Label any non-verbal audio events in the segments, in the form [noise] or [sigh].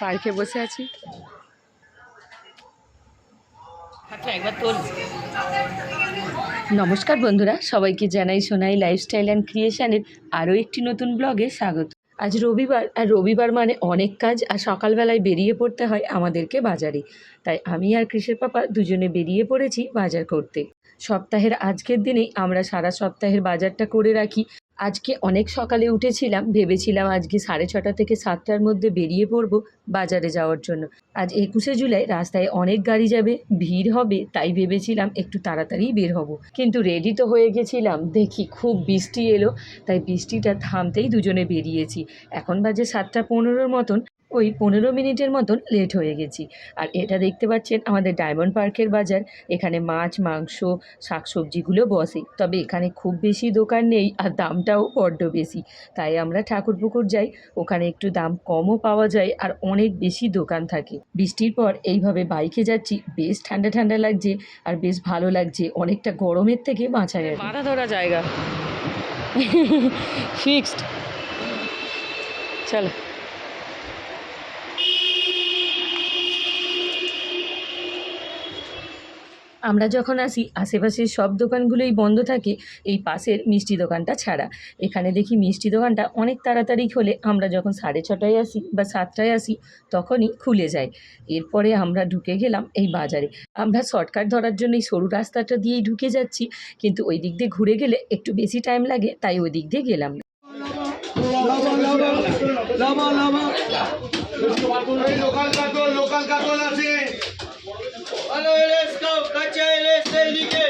পার্কে বসে আছি। নমস্কার বন্ধুরা সবাইকে জানাই সোনাই লাইফস্টাইল অ্যান্ড ক্রিয়েশনের আরও একটি নতুন ব্লগে স্বাগত। আজ রবিবার আর রবিবার মানে অনেক কাজ আর সকালবেলায় বেরিয়ে পড়তে হয় আমাদেরকে বাজারে। তাই আমি আর কৃষের পাপা দুজনে বেরিয়ে পড়েছি বাজার করতে। সপ্তাহের আজকের দিনেই আমরা সারা সপ্তাহের বাজারটা করে রাখি। আজকে অনেক সকালে উঠেছিলাম, ভেবেছিলাম আজকে সাড়ে ছটা থেকে সাতটার মধ্যে বেরিয়ে পড়ব বাজারে যাওয়ার জন্য। আজ একুশে জুলাই, রাস্তায় অনেক গাড়ি যাবে, ভিড় হবে, তাই ভেবেছিলাম একটু তাড়াতাড়ি বের হব। কিন্তু রেডি তো হয়ে গেছিলাম, দেখি খুব বৃষ্টি এলো, তাই বৃষ্টিটা থামতেই দুজনে বেরিয়েছি। এখন বাজে সাতটা পনেরোর মতন। ওই পনেরো মিনিটের মতন লেট হয়ে গেছি। আর এটা দেখতে পাচ্ছেন আমাদের ডায়মন্ড পার্কের বাজার। এখানে মাছ মাংস শাকসবজিগুলো বসে। তবে এখানে খুব বেশি দোকান নেই আর দামটাও বড্ড বেশি। তাই আমরা ঠাকুরপুকুর যাই। ওখানে একটু দাম কমও পাওয়া যায় আর অনেক বেশি দোকান থাকে। বৃষ্টির পর এইভাবে বাইকে যাচ্ছি। বেশ ঠান্ডা ঠান্ডা লাগছে আর বেশ ভালো লাগছে। অনেকটা গরমের থেকে বাঁচা যায় মাথা ধরা জায়গা। [laughs] ফিক্সড চলো। আমরা যখন আসি আশেপাশের সব দোকানগুলোই বন্ধ থাকে এই পাশের মিষ্টি দোকানটা ছাড়া এখানে দেখি মিষ্টি দোকানটা অনেক তাড়াতাড়ি খোলে আমরা যখন সাড়ে ছটায় আসি বা সাতটায় আসি তখনই খুলে যায় এরপরে আমরা ঢুকে গেলাম এই বাজারে আমরা শর্টকাট ধরার জন্য এই সরু রাস্তাটা দিয়েই ঢুকে যাচ্ছি কিন্তু ওই দিক দিয়ে ঘুরে গেলে একটু বেশি টাইম লাগে তাই ওই দিক দিয়ে গেলাম লোকাল কাতল লোকাল কাতল আছে কাঁচা ইলিশ সেই দিকে।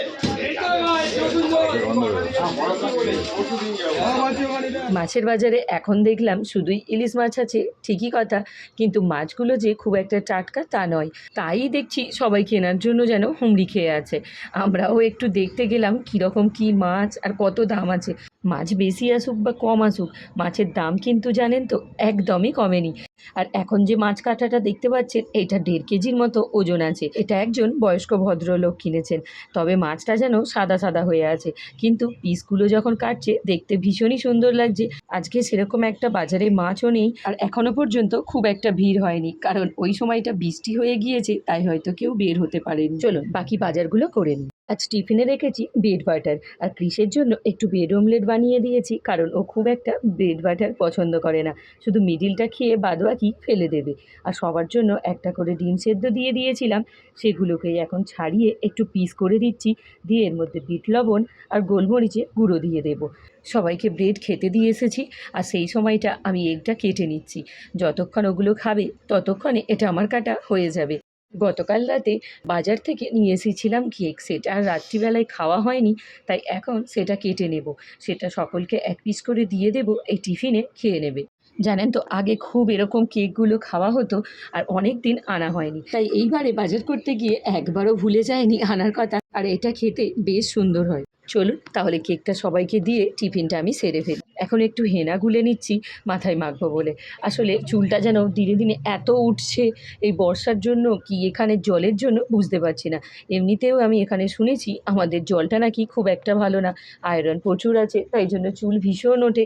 মাছের বাজারে এখন দেখলাম শুধুই ইলিশ মাছ আছে, ঠিকই কথা, কিন্তু মাছগুলো যে খুব একটা টাটকা তা নয়। তাই দেখছি সবাই কেনার জন্য যেন হুমড়ি খেয়ে আছে। আমরাও একটু দেখতে গেলাম কীরকম কী মাছ আর কত দাম আছে। মাছ বেশি আসুক বা কম আসুক, মাছের দাম কিন্তু জানেন তো একদমই কমেনি। আর এখন যে মাছ কাটাটা দেখতে পাচ্ছেন, এটা দেড় কেজির মতো ওজন আছে। এটা একজন বয়স্ক ভদ্রলোক কিনেছেন, তবে মাছটা যেন সাদা সাদা হয়ে আছে। কিন্তু পিসগুলো যখন কাটছে, দেখতে ভীষণই সুন্দর লাগছে। আজকে সেরকম একটা বাজারে মাছও নেই, আর এখনও পর্যন্ত খুব একটা ভিড় হয়নি। কারণ ওই সময়টা বৃষ্টি হয়ে গিয়েছে, তাই হয়তো কেউ বের হতে পারেনি। চলুন, বাকি বাজারগুলো করে নিই। আজ টিফিনে রেখেছি ব্রেড বাটার। আর ক্রিসের জন্য একটু ব্রেড অমলেট বানিয়ে দিয়েছি, কারণ ও খুব একটা ব্রেড বাটার পছন্দ করে না। শুধু মিডিলটা খেয়ে বাদবাকি ফেলে দেবে। আর সবার জন্য একটা করে ডিম সেদ্ধ দিয়ে দিয়েছিলাম। সেগুলোকে এখন ছাড়িয়ে একটু পিস করে দিচ্ছি। দিয়ে এর মধ্যে বিট লবণ আর গোলমরিচে গুঁড়ো দিয়ে দেব। সবাইকে ব্রেড খেতে দিয়ে এসেছি। আর সেই সময়টা আমি এগটা কেটে নিচ্ছি। যতক্ষণ ওগুলো খাবে, ততক্ষণে এটা আমার কাটা হয়ে যাবে। গতকাল রাতে বাজার থেকে নিয়ে এসেছিলাম কেক সেটা, আর রাত্রিবেলায় খাওয়া হয়নি, তাই এখন সেটা কেটে নেব। সেটা সকলকে এক পিস করে দিয়ে দেব, এই টিফিনে খেয়ে নেবে। জানেন তো, আগে খুব এরকম কেকগুলো খাওয়া হতো, আর অনেক দিন আনা হয়নি। তাই এইবারে বাজার করতে গিয়ে একবারও ভুলে যায়নি আনার কথা, আর এটা খেতে বেশ সুন্দর হয়। চলুন, তাহলে কেকটা সবাইকে দিয়ে টিফিনটা আমি সেরে ফেলি। এখন একটু হেনা গুলে নিচ্ছি, মাথায় মাখবো বলে। আসলে চুলটা যেন দিনে দিনে এত উঠছে এই বর্ষার জন্য কি এখানে জলের জন্য বুঝতে পারছি না। এমনিতেও আমি এখানে শুনেছি আমাদের জলটা নাকি খুব একটা ভালো না, আয়রন প্রচুর আছে, তাই জন্য চুল ভীষণ ওঠে।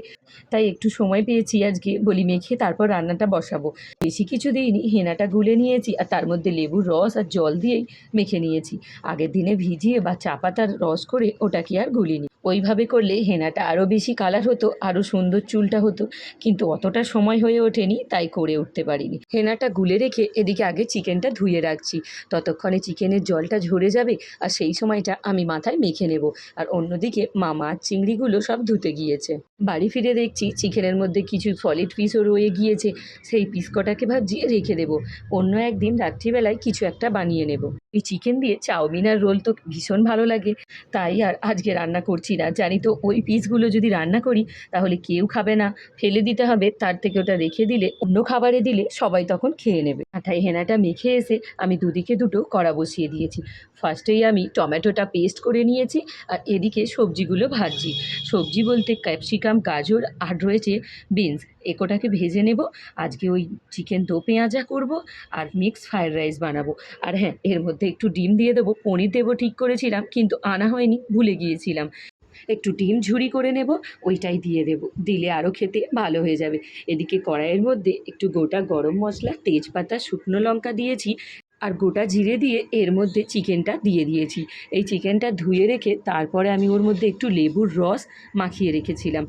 তাই একটু সময় পেয়েছি আজকে, বলি মেখে তারপর রান্নাটা বসাবো। বেশি কিছু দিইনি, হেনাটা গুলে নিয়েছি আর তার মধ্যে লেবুর রস আর জল দিয়েই মেখে নিয়েছি। আগের দিনে ভিজিয়ে বা চা পাতার রস করে ওটাকে আর গুলিনি। ওইভাবে করলে হেনাটা আরও বেশি কালার হতো আরও সুন্দর চুলটা হতো। কিন্তু অতটা সময় হয়ে ওঠেনি, তাই করে উঠতে পারিনি। হেনাটা গুলে রেখে এদিকে আগে চিকেনটা ধুয়ে রাখছি। ততক্ষণে চিকেনের জলটা ঝরে যাবে, আর সেই সময়টা আমি মাথায় মেখে নেব। আর অন্যদিকে মা মাছ চিংড়িগুলো সব ধুতে গিয়েছে। বাড়ি ফিরে দেখছি চিকেনের মধ্যে কিছু সলিড পিসও রয়ে গিয়েছে। সেই পিস কটাকে ভাবছি রেখে দেবো। অন্য একদিন রাত্রিবেলায় কিছু একটা বানিয়ে নেব। এই চিকেন দিয়ে চাউমিন আর রোল তো ভীষণ ভালো লাগে। তাই আর আজকে রান্না করছি না। জানি তো ওই পিসগুলো যদি রান্না করি, তাহলে কেউ খাবে না। ফেলে দিতে হবে, তার থেকে ওটা রেখে দিলে, অন্য খাবারে দিলে সবাই তখন খেয়ে নেবে। মাথায় হেনাটা মেখে এসে আমি দুদিকে দুটো কড়া বসিয়ে দিয়েছি। ফার্স্টেই আমি টমেটোটা পেস্ট করে নিয়েছি, আর এদিকে সবজিগুলো ভাজছি। সবজি বলতে ক্যাপসিকাম, গাজর, আর রয়েছে বিনস। একোটাকে ভেজে নেব। আজকে ওই চিকেন দো পেঁয়াজা করব, আর মিক্স ফ্রায়েড রাইস বানাবো। আর হ্যাঁ এর মধ্যে একটু ডিম দিয়ে দেবো। পনির দেবো ঠিক করেছিলাম, কিন্তু আনা হয়নি, ভুলে গিয়েছিলাম। একটু ডিম ঝুরি করে নেব, ওইটাই দিয়ে দেব। দিলে আরও খেতে ভালো হয়ে যাবে। এদিকে কড়াইয়ের মধ্যে একটু গোটা গরম মশলা, তেজপাতা, শুকনো লঙ্কা দিয়েছি আর গোটা জিরে দিয়ে এর মধ্যে চিকেনটা দিয়ে দিয়েছি। এই চিকেনটা ধুয়ে রেখে তারপরে আমি ওর মধ্যে একটু লেবুর রস মাখিয়ে রেখেছিলাম।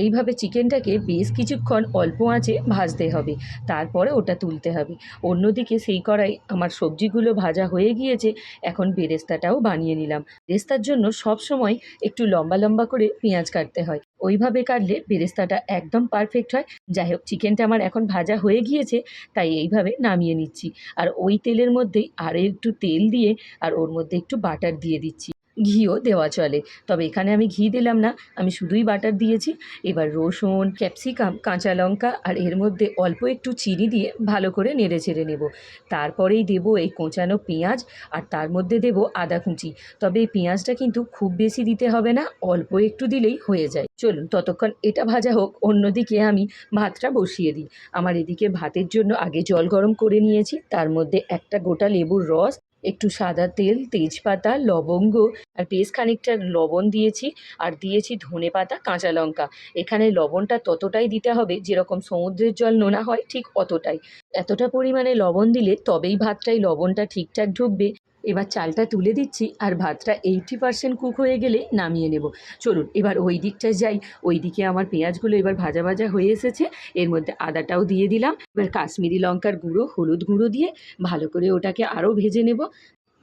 এইভাবে চিকেনটাকে বেশ কিছুক্ষণ অল্প আঁচে ভাজতে হবে, তারপরে ওটা তুলতে হবে। অন্যদিকে সেই কড়াই আমার সবজিগুলো ভাজা হয়ে গিয়েছে, এখন বেরেস্তাটাও বানিয়ে নিলাম। বেরেস্তার জন্য সব সময় একটু লম্বা লম্বা করে পেঁয়াজ কাটতে হয়। ওইভাবে কাটলে বেরেস্তাটা একদম পারফেক্ট হয়। যাই হোক, চিকেনটা আমার এখন ভাজা হয়ে গিয়েছে, তাই এইভাবে নামিয়ে নিচ্ছি। আর ওই তেলের মধ্যেই আরও একটু তেল দিয়ে আর ওর মধ্যে একটু বাটার দিয়ে দিচ্ছি। ঘিও দেওয়া চলে। তবে এখানে আমি ঘি দিলাম না, আমি শুধুই বাটার দিয়েছি। এবার রসুন, ক্যাপসিকাম, কাঁচা লঙ্কা আর এর মধ্যে অল্প একটু চিনি দিয়ে ভালো করে নেড়ে চেড়ে নেব। তারপরেই দেব এই কোঁচানো পেঁয়াজ আর তার মধ্যে দেব আদা কুচি। তবে এই পেঁয়াজটা কিন্তু খুব বেশি দিতে হবে না, অল্প একটু দিলেই হয়ে যায়। চলুন ততক্ষণ এটা ভাজা হোক, অন্যদিকে আমি ভাতটা বসিয়ে দিই। আমার এদিকে ভাতের জন্য আগে জল গরম করে নিয়েছি, তার মধ্যে একটা গোটা লেবুর রস একটু সাদা তেল, তেজপাতা, লবঙ্গ আর বেশ খানিকটা লবণ দিয়েছি আর দিয়েছি ধনে পাতা, কাঁচা লঙ্কা। এখানে লবণটা ততটাই দিতে হবে যেরকম সমুদ্রের জল নোনা হয় ঠিক অতটাই। এতটা পরিমাণে লবণ দিলে তবেই ভাতটাই লবণটা ঠিকঠাক ঢুকবে। এবার চালটা তুলে দিচ্ছি আর ভাতটা এইটি পার্সেন্ট কুক হয়ে গেলে নামিয়ে নেব। চলুন, এবার ওই দিকটায় যাই। ওই দিকে আমার পেঁয়াজগুলো এবার ভাজা ভাজা হয়ে এসেছে। এর মধ্যে আদাটাও দিয়ে দিলাম। এবার কাশ্মীরি লঙ্কার গুঁড়ো, হলুদ গুঁড়ো দিয়ে ভালো করে ওটাকে আরও ভেজে নেব।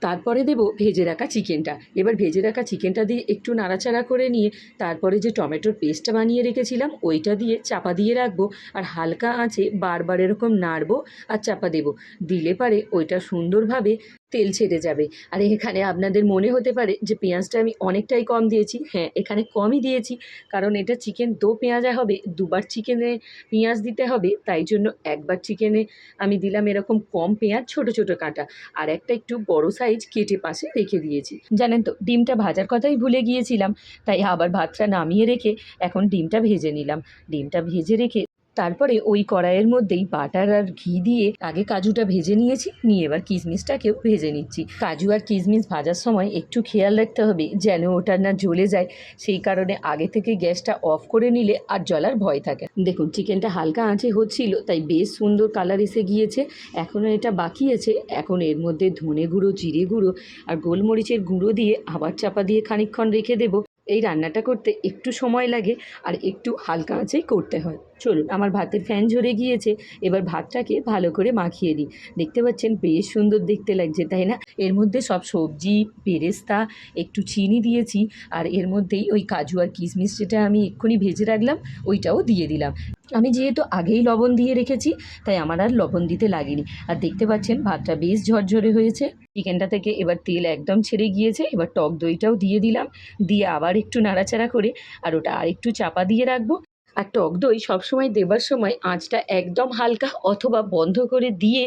তারপরে দেব ভেজে রাখা চিকেনটা। এবার ভেজে রাখা চিকেনটা দিয়ে একটু নাড়াচাড়া করে নিয়ে তারপরে যে টমেটোর পেস্টটা বানিয়ে রেখেছিলাম, ওইটা দিয়ে চাপা দিয়ে রাখব। আর হালকা আঁচে বারবার এরকম নাড়বো আর চাপা দেবো। দিলে পারে ওইটা সুন্দরভাবে তেল ছেড়ে যাবে। আর, এখানে আপনাদের মনে হতে পারে যে পেঁয়াজটা আমি অনেকটাই কম দিয়েছি। হ্যাঁ এখানে কমই দিয়েছি, কারণ এটা চিকেন দো পেঁয়াজা হবে, দুবার চিকেনে পেঁয়াজ দিতে হবে, তাই জন্য একবার চিকেনে আমি দিলাম এরকম কম পেঁয়াজ, ছোট ছোট কাটা। আর একটা একটু বড় সাইজ কেটে পাশে রেখে দিয়েছি। জানেন তো, ডিমটা ভাজার কথাই ভুলে গিয়েছিলাম, তাই আবার ভাতটা নামিয়ে রেখে এখন ডিমটা ভেজে নিলাম। ডিমটা ভেজে রেখে তারপরে ওই কড়াইয়ের মধ্যেই বাটার আর ঘি দিয়ে আগে কাজুটা ভেজে নিয়েছি, নিয়ে এবার কিশমিশটাকেও ভেজে নিচ্ছি। কাজু আর কিশমিশ ভাজার সময় একটু খেয়াল রাখতে হবে যেন ওটা না জ্বলে যায়, সেই কারণে আগে থেকে গ্যাসটা অফ করে নিলে আর জ্বলার ভয় থাকে দেখুন, চিকেনটা হালকা আঁচে হচ্ছিল, তাই বেশ সুন্দর কালার এসে গিয়েছে, এখনও এটা বাকি আছে। এখন এর মধ্যে ধনে গুঁড়ো, জিরে গুঁড়ো আর গোলমরিচের গুঁড়ো দিয়ে আবার চাপা দিয়ে খানিকক্ষণ রেখে দেবো। এই রান্নাটা করতে একটু সময় লাগে আর একটু হালকা আঁচেই করতে হয়। চলুন, আমার ভাতের ফ্যান ঝরে গিয়েছে। এবার ভাতটাকে ভালো করে মাখিয়ে দিই দেখতে পাচ্ছেন, বেশ সুন্দর দেখতে লাগছে, তাই না? এর মধ্যে সব সবজি পেরেস্তা একটু চিনি দিয়েছি, আর এর মধ্যেই ওই কাজু আর কিশমিশ যেটা আমি এক্ষুনি ভেজে রাখলাম, ওইটাও দিয়ে দিলাম। আমি যেহেতু আগেই লবণ দিয়ে রেখেছি, তাই আমার আর লবণ দিতে লাগেনি। আর দেখতে পাচ্ছেন, ভাতটা বেশ ঝরঝরে হয়েছে। চিকেনটা থেকে এবার তেল একদম ছেড়ে গিয়েছে, এবার টক দইটাও দিয়ে দিলাম। দিয়ে আবার একটু নাড়াচাড়া করে, আর ওটা আর একটু চাপা দিয়ে রাখব। আর টক দই সবসময় দেবার সময় আঁচটা একদম হালকা অথবা বন্ধ করে দিয়ে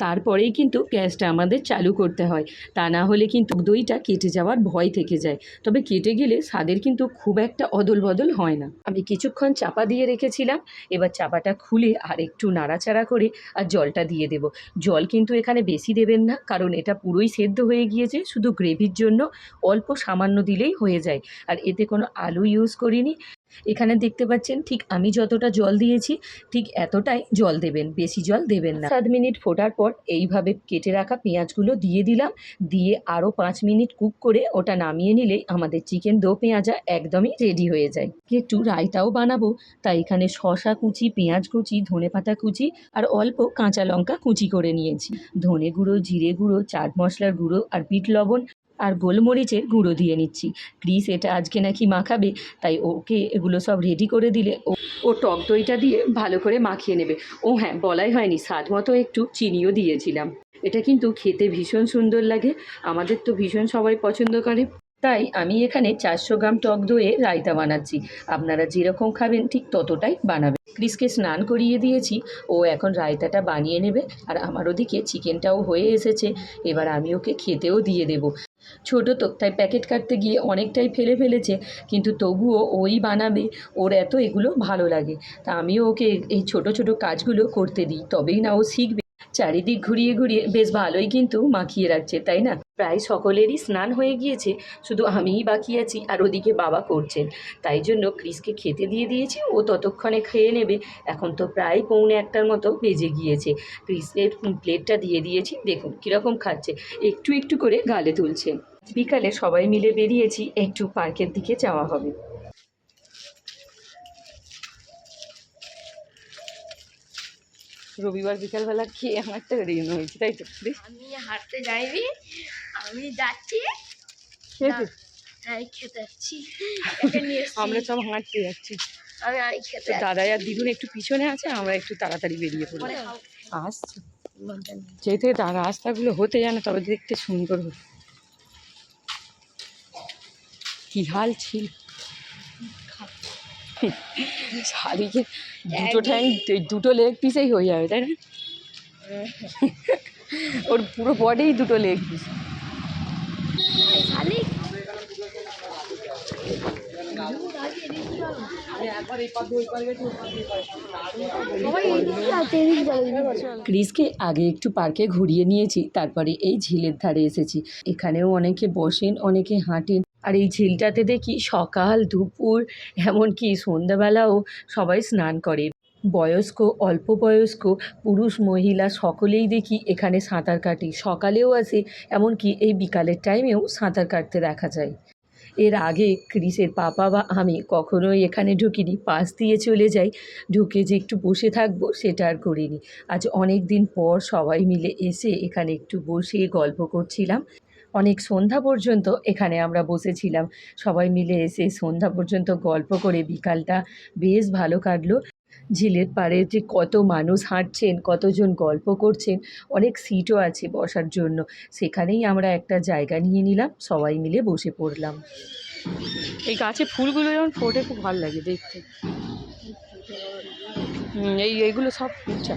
তারপরেই কিন্তু গ্যাসটা আমাদের চালু করতে হয়। তা না হলে কিন্তু দইটা কেটে যাওয়ার ভয় থেকে যায়। তবে কেটে গেলে স্বাদের কিন্তু খুব একটা অদল বদল হয় না। আমি কিছুক্ষণ চাপা দিয়ে রেখেছিলাম। এবার চাপাটা খুলে আর একটু নাড়াচাড়া করে আর জলটা দিয়ে দেব। জল কিন্তু এখানে বেশি দেবেন না, কারণ এটা পুরোই সেদ্ধ হয়ে গিয়েছে, শুধু গ্রেভির জন্য অল্প সামান্য দিলেই হয়ে যায়। আর এতে কোনো আলু ইউজ করিনি। এখানে দেখতে পাচ্ছেন, ঠিক আমি যতটা জল দিয়েছি, ঠিক এতটাই জল দেবেন, বেশি জল দেবেন না। সাত মিনিট ফোটার পর এইভাবে কেটে রাখা পেঁয়াজগুলো দিয়ে দিলাম, দিয়ে আরও পাঁচ মিনিট কুক করে ওটা নামিয়ে নিলেই আমাদের চিকেন দো পেঁয়াজা একদমই রেডি হয়ে যায়। একটু রায়তাও বানাবো, তাই এখানে শশা কুচি, পেঁয়াজ কুচি, ধনে পাতা কুচি আর অল্প কাঁচা লঙ্কা কুচি করে নিয়েছি। ধনে গুঁড়ো, জিরে গুঁড়ো, চাট মশলার গুঁড়ো আর বিট লবণ আর গোলমরিচের গুঁড়ো দিয়ে নিচ্ছি। ক্রিস এটা আজকে নাকি মাখাবে, তাই ওকে এগুলো সব রেডি করে দিলে ও ও টক দইটা দিয়ে ভালো করে মাখিয়ে নেবে। ও হ্যাঁ বলাই হয়নি, স্বাদ মতো একটু চিনিও দিয়েছিলাম। এটা কিন্তু খেতে ভীষণ সুন্দর লাগে, আমাদের তো ভীষণ সবাই পছন্দ করে। তাই আমি এখানে চারশো গ্রাম টক দইয়ে রায়তা বানাচ্ছি, আপনারা যেরকম খাবেন ঠিক ততটাই বানাবেন। ক্রিসকে স্নান করিয়ে দিয়েছি, ও এখন রায়তাটা বানিয়ে নেবে, আর আমার ওদিকে চিকেনটাও হয়ে এসেছে, এবার আমি ওকে খেতেও দিয়ে দেবো। ছোটো তো তাই প্যাকেট কাটতে গিয়ে অনেকটাই ফেলে ফেলেছে, কিন্তু তবুও ওই বানাবে, ওর এত এগুলো ভালো লাগে। তা আমিও ওকে এই ছোট ছোট কাজগুলো করতে দিই, তবেই না ও শিখবে। চারিদিক ঘুরিয়ে ঘুরিয়ে বেশ ভালোই কিন্তু মাখিয়ে রাখছে, তাই না? প্রায় সকলেরই স্নান হয়ে গিয়েছে, শুধু আমিই বাকি আছি আর ওদিকে বাবা করছেন। তাই জন্য ক্রিসকে খেতে দিয়ে দিয়েছি, ও ততক্ষণে খেয়ে নেবে। এখন তো প্রায় পৌনে একটার মতো বেজে গিয়েছে। ক্রিসের প্লেটটা দিয়ে দিয়েছি, দেখুন কীরকম খাচ্ছে। একটু একটু করে গালে তুলছে। বিকালে সবাই মিলে বেরিয়েছি, একটু পার্কের দিকে যাওয়া হবে। রবিবার বিকালবেলা খেয়ে আমার একটা ঋণ হয়েছে তাই তো? আমি হাঁটতে যাইনি আমি যাচ্ছি। আমরা সব হাঁটতে যাচ্ছি। আমি আমি খেতে তো। দাদাই আর দিদুন একটু পিছনে আছে আমরা একটু তাড়াতাড়ি বেরিয়ে খাও। আসছে। যেহেতু তার রাস্তাগুলো হতে জানে তবে দেখতে সুন্দর হবে কি হাল ছিল। শালিকে দুটো ঠ্যাং দুটো লেগ পিসেই হয়ে যাবে তাই না? ওর পুরো বডিই দুটো লেগ পিস এই শালিক। ক্রিসকে আগে একটু পার্কে ঘুরিয়ে নিয়েছি তারপরে এই ঝিলের ধারে এসেছি। এখানেও অনেকে বসেন অনেকে হাঁটেন। আর এই ঝিলটাতে দেখি সকাল, দুপুর, এমনকি সন্ধ্যাবেলাও সবাই স্নান করে। বয়স্ক, অল্প বয়স্ক, পুরুষ, মহিলা সকলেই দেখি এখানে সাঁতার কাটে। সকালেও আসে, এমনকি এই বিকালের টাইমেও সাঁতার কাটতে দেখা যায়। এর আগে ক্রিসের পাপা বা আমি কখনোই এখানে ঢুকিনি। পাশ দিয়ে চলে যাই, ঢুকে যে একটু বসে থাকব সেটা আর করিনি। আজ অনেক দিন পর সবাই মিলে এসে এখানে একটু বসে গল্প করছিলাম। অনেক সন্ধ্যা পর্যন্ত এখানে আমরা বসেছিলাম। সবাই মিলে এসে সন্ধ্যা পর্যন্ত গল্প করে বিকালটা বেশ ভালো কাটলো। ঝিলের পাড়ে যে কত মানুষ হাঁটছেন, কতজন গল্প করছেন, অনেক সিটও আছে বসার জন্য। সেখানেই আমরা একটা জায়গা নিয়ে নিলাম, সবাই মিলে বসে পড়লাম। এই গাছে ফুলগুলো যেমন ফোটে, খুব ভালো লাগে দেখতে। এই, এইগুলো সব ফুলটা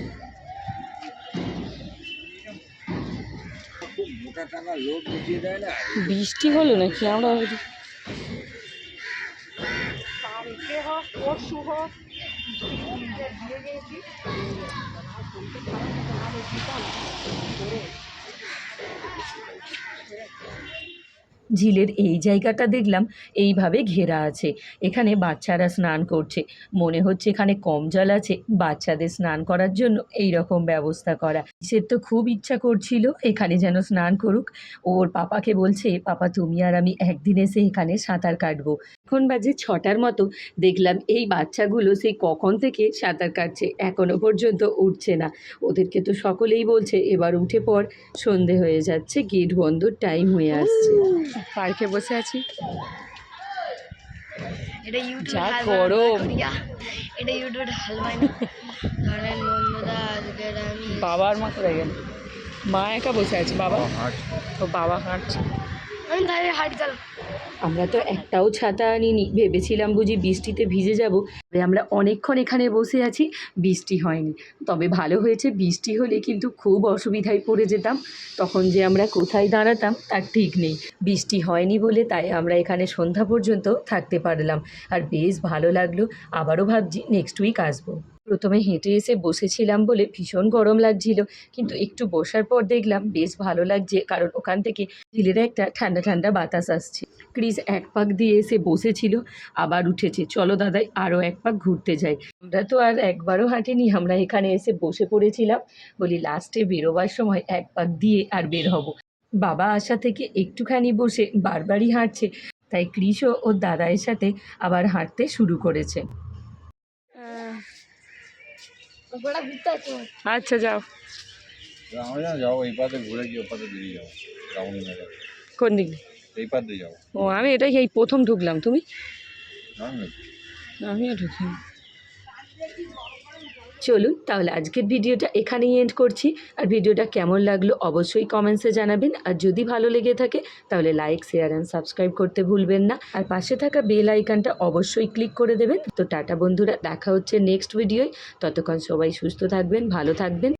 বৃষ্টি হলো নাকি? আমরা ভাবছি- ঝিলের এই জায়গাটা দেখলাম, এইভাবে ঘেরা আছে। এখানে বাচ্চারা স্নান করছে। মনে হচ্ছে এখানে কম জল আছে। বাচ্চাদের স্নান করার জন্য এই রকম ব্যবস্থা করা। সে তো খুব ইচ্ছা করছিল, এখানে যেন স্নান করুক। ওর পাপাকে বলছে, পাপা, তুমি আর আমি একদিন এসে এখানে সাঁতার কাটবো। এখন বাজে ছটার মতো। দেখলাম এই বাচ্চাগুলো সেই কখন থেকে সাঁতার কাটছে, এখনও পর্যন্ত উঠছে না। ওদেরকে তো সকলেই বলছে, এবার উঠে পর সন্ধে হয়ে যাচ্ছে গেট বন্ধ টাইম হয়ে আসছে। পার্কে বসে আছি। এটা ইউটিউব যা গরম। এটা ইউটিউবে হাল বানানো ধরেন বন্ধুরা আজকে আমি বাবার মতো কোথায় গেল? মা একা বসে আছে বাবা? ও বাবা হাঁটছে। আমরা তো একটাও ছাতা আনিনি, ভেবেছিলাম বুঝি বৃষ্টিতে ভিজে যাব। আমরা অনেকক্ষণ এখানে বসে আছি, বৃষ্টি হয়নি। তবে ভালো হয়েছে, বৃষ্টি হলে কিন্তু খুব অসুবিধায় পড়ে যেতাম। তখন যে আমরা কোথায় দাঁড়াতাম, তার ঠিক নেই। বৃষ্টি হয়নি বলে তাই আমরা এখানে সন্ধ্যা পর্যন্ত থাকতে পারলাম। আর বেশ ভালো লাগল, আবারও ভাবছি নেক্সট উইক আসব। প্রথমে হেঁটে এসে বসেছিলাম বলে ভীষণ গরম লাগছিল। কিন্তু একটু বসার পর দেখলাম বেশ ভালো লাগছে, কারণ ওখান থেকে ঝিলের একটা ঠান্ডা ঠান্ডা বাতাস আসছে। ক্রিস এক পাক দিয়ে এসে বসেছিল, আবার উঠেছে। চলো দাদাই আরও এক পাক ঘুরতে যাই। আমরা তো আর একবারও হাঁটিনি, আমরা এখানে এসে বসে পড়েছিলাম। বলি, লাস্টে বেরোবার সময় এক পাক দিয়ে আর বের হব। বাবা আসা থেকে একটুখানি বসে বারবারই হাঁটছে। তাই ক্রিসও ওর দাদাইয়ের সাথে আবার হাঁটতে শুরু করেছে। আচ্ছা যাও। যাও এই পাতে ঘুরে গিয়ে ও পাতে বেরিয়ে যাও কোন দিক? এই পাত যাও ও আমি এটাই এই প্রথম ঢুকলাম তুমি? আমিও ঢুকি চলুন তাহলে আজকের ভিডিওটা এখানেই এন্ড করছি। আর ভিডিওটা কেমন লাগল অবশ্যই কমেন্টসে জানাবেন। আর যদি ভালো লেগে থাকে, তাহলে লাইক শেয়ার অ্যান্ড সাবস্ক্রাইব করতে ভুলবেন না। আর পাশে থাকা বেল আইকনটা অবশ্যই ক্লিক করে দেবেন। তো টাটা বন্ধুরা, দেখা হচ্ছে নেক্সট ভিডিওয় ততক্ষণ সবাই সুস্থ থাকবেন, ভালো থাকবেন।